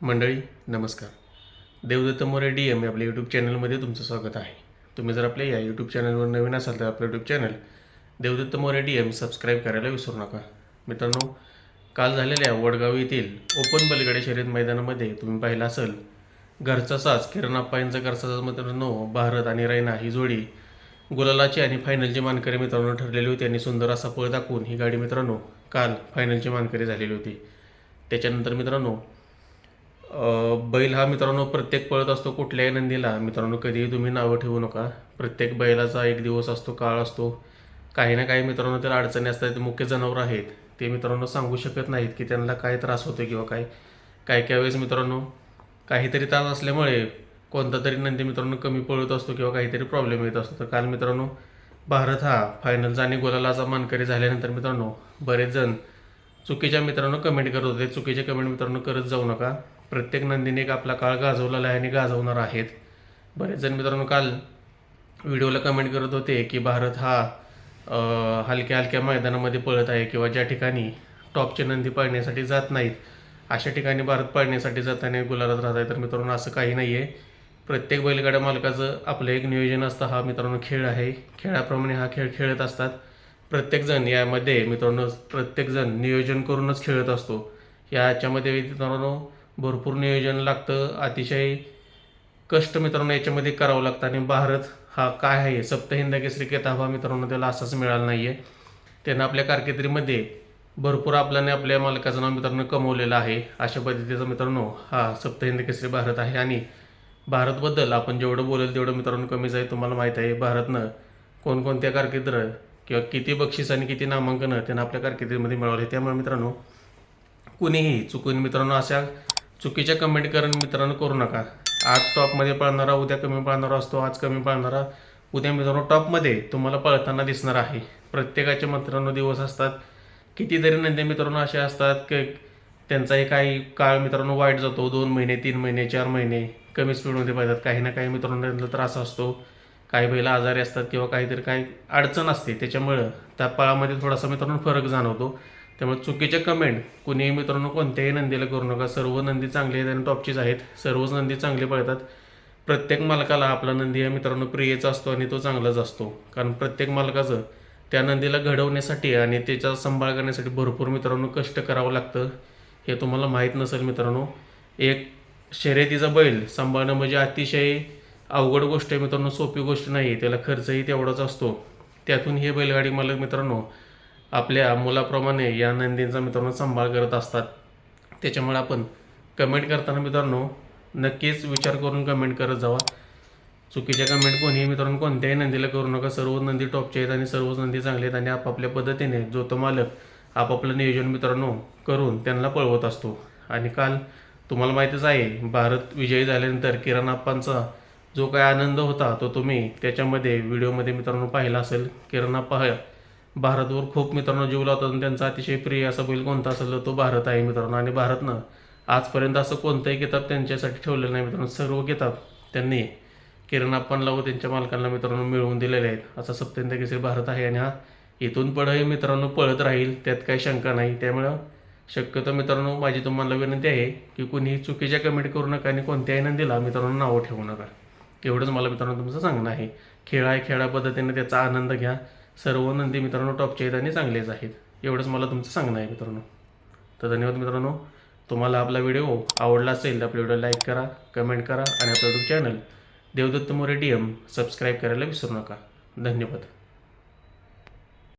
मंडळी नमस्कार. Devdatta More D M आपल्या यूट्यूब चॅनलमध्ये तुमचं स्वागत आहे. तुम्ही जर आपल्या या यूट्यूब चॅनलवर नवीन असाल तर आपलं YouTube channel Devdatta More D M subscribe करायला विसरू नका. मित्रांनो काल झालेल्या वडगाव येथील ओपन बलगडे शर्यत मैदानामध्ये तुम्ही पाहिलं असेल घरचा साज किरण आप्पा यांचा घरचा साज मित्रांनो भारत आणि रैना ही जोडी गुलालाची आणि फायनलची मानकरी मित्रांनो ठरलेली होती आणि सुंदर असा पळ दाखवून ही गाडी मित्रांनो काल फायनलची मानकरी झालेली होती. त्याच्यानंतर मित्रांनो बैल हा मित्रांनो प्रत्येक पळत असतो कुठल्याही नंदीला. मित्रांनो कधीही तुम्ही नावं ठेवू नका. प्रत्येक बैलाचा एक दिवस असतो काळ असतो. काही ना काही मित्रांनो त्याला अडचणी असतात ते मुख्य जनावर आहेत. ते मित्रांनो सांगू शकत नाहीत की त्यांना काय त्रास होतो किंवा काय. काय काय वेळेस मित्रांनो काहीतरी त्रास असल्यामुळे कोणता तरी नंदी मित्रांनो कमी पळत असतो किंवा काहीतरी प्रॉब्लेम येत असतो. तर काल मित्रांनो भारत हा फायनलचा आणि गोलालाचा मानकरी झाल्यानंतर मित्रांनो बरेच जण चुकीच्या मित्रांनो कमेंट करत होते. चुकीचे कमेंट मित्रांनो करत जाऊ नका. प्रत्येक नंदीने एक आपला काळ गाजवलेला आहे आणि गाजवणार आहेत. बरेच जण मित्रांनो काल व्हिडिओला कमेंट करत होते की भारत हा हलक्या हलक्या मैदानामध्ये पळत आहे किंवा ज्या ठिकाणी टॉपचे नंदी पळण्यासाठी जात नाहीत अशा ठिकाणी भारत पळण्यासाठी जाताना गुलालात राहत आहे. तर मित्रांनो असं काही नाही आहे प्रत्येक बैलगाड्या मालकाचं आपलं एक नियोजन असतं. हा मित्रांनो खेळ आहे. खेळाप्रमाणे हा खेळ खेळत असतात. प्रत्येकजण यामध्ये मित्रांनो प्रत्येकजण नियोजन करूनच खेळत असतो. याच्यामध्ये मित्रांनो भरपूर नियोजन लागतं. अतिशय कष्ट मित्रांनो याच्यामध्ये करावं लागतं आणि भारत हा काय आहे? सप्तहिंद केसरी किताब हा मित्रांनो त्याला असाच मिळाला नाही आहे त्यानं आपल्या कारकिर्दीमध्ये भरपूर आपल्याने आपल्या मालकाचं नाव मित्रांनो कमवलेलं आहे. अशा पद्धतीचा मित्रांनो हा सप्तहिंद केसरी भारत आहे आणि भारतबद्दल आपण जेवढं बोलेल तेवढं मित्रांनो कमीच आहे. तुम्हाला माहीत आहे भारतनं कोणकोणत्या कारकिर्द किंवा किती बक्षीस आणि किती नामांकनं त्यांना आपल्या कारकिर्दीमध्ये मिळवले. त्यामुळे मित्रांनो कुणीही चुकून मित्रांनो अशा चुकीच्या कमेंट करून मित्रांनो करू नका. आज टॉपमध्ये पळणारा उद्या कमी पळणारा असतो आज कमी पळणारा. उद्या मित्रांनो टॉपमध्ये तुम्हाला पळताना दिसणार आहे. प्रत्येकाचे मित्रांनो दिवस असतात. कितीतरी नंतर मित्रांनो असे असतात की त्यांचाही काही काळ मित्रांनो वाईट जातो. दोन महिने तीन महिने चार महिने कमी स्पीडमध्ये पाहिजेत काही ना काही मित्रांनो त्यांना त्रास असतो. काही बैला आजारी असतात किंवा काहीतरी काही अडचण असते. त्याच्यामुळं त्या पळामध्ये थोडासा मित्रांनो फरक जाणवतो. त्यामुळे चुकीचे कमेंट कुणीही मित्रांनो कोणत्याही नंदीला करू नका. सर्व नंदी चांगली आहेत आणि टॉपचीच आहेत. सर्वच नंदी चांगली पळतात. प्रत्येक मालकाला आपला नंदी हा मित्रांनो प्रियचा असतो आणि तो चांगलाच असतो. कारण प्रत्येक मालकाचं त्या नंदीला घडवण्यासाठी आणि त्याचा सांभाळ करण्यासाठी भरपूर मित्रांनो कष्ट करावं लागतं. हे तुम्हाला माहीत नसेल मित्रांनो. एक शर्यतीचा बैल सांभाळणं म्हणजे अतिशय अवघड गोष्ट आहे मित्रांनो. सोपी गोष्ट नाही. त्याला खर्चही तेवढाच असतो. त्यातून हे बैलगाडी मालक मित्रांनो आपल्या मुलाप्रमाणे या नंदींचा मित्रांनो सांभाळ करत असतात. त्याच्यामुळे आपण कमेंट करताना मित्रांनो नक्कीच विचार करून कमेंट करत जावा. चुकीच्या कमेंट कोणीही मित्रांनो कोणत्याही नंदीला करू नका. सर्व नंदी टॉपचे आहेत आणि सर्वच नंदी चांगले आहेत आणि आपापल्या पद्धतीने जो तो मालक आपापलं नियोजन मित्रांनो करून त्यांना पळवत असतो. आणि काल तुम्हाला माहीतच आहे भारत विजयी झाल्यानंतर किरण आप्पांचा जो काय आनंद होता तो तुम्ही त्याच्यामध्ये व्हिडिओमध्ये मित्रांनो पाहिला असेल. किरण आप्पा भारतवर खूप मित्रांनो जीव लावतात आणि त्यांचा अतिशय प्रिय असा बैल कोणता असेल तो भारत आहे मित्रांनो. आणि भारतनं आजपर्यंत असं कोणताही किताब त्यांच्यासाठी ठेवलेलं नाही मित्रांनो. सर्व किताब त्यांनी किरण व त्यांच्या मालकांना मित्रांनो मिळवून दिलेले आहेत. असा सप्तेंद्र केसरी भारत आहे आणि हा इथून पुढेही मित्रांनो पळत राहील त्यात काही शंका नाही. त्यामुळं शक्यतो मित्रांनो माझी तुम्हाला विनंती आहे की कुणीही चुकीच्या कमेंट करू नका आणि कोणत्याही नंदीला मित्रांनो नावं ठेवू नका. एवढंच मला मित्रांनो तुमचं सांगणं आहे. खेळ आहे खेळा पद्धतीने त्याचा आनंद घ्या. सर्व नंदी मित्रांनो टॉपच्या आहेत आणि चांगलेच आहेत. एवढंच मला तुमचं सांगणं आहे मित्रांनो. तर धन्यवाद मित्रांनो. तुम्हाला आपला व्हिडिओ आवडला असेल तर आपल्या व्हिडिओ लाईक करा कमेंट करा आणि आपलं YouTube channel Devdatta More D M subscribe करायला विसरू नका. धन्यवाद.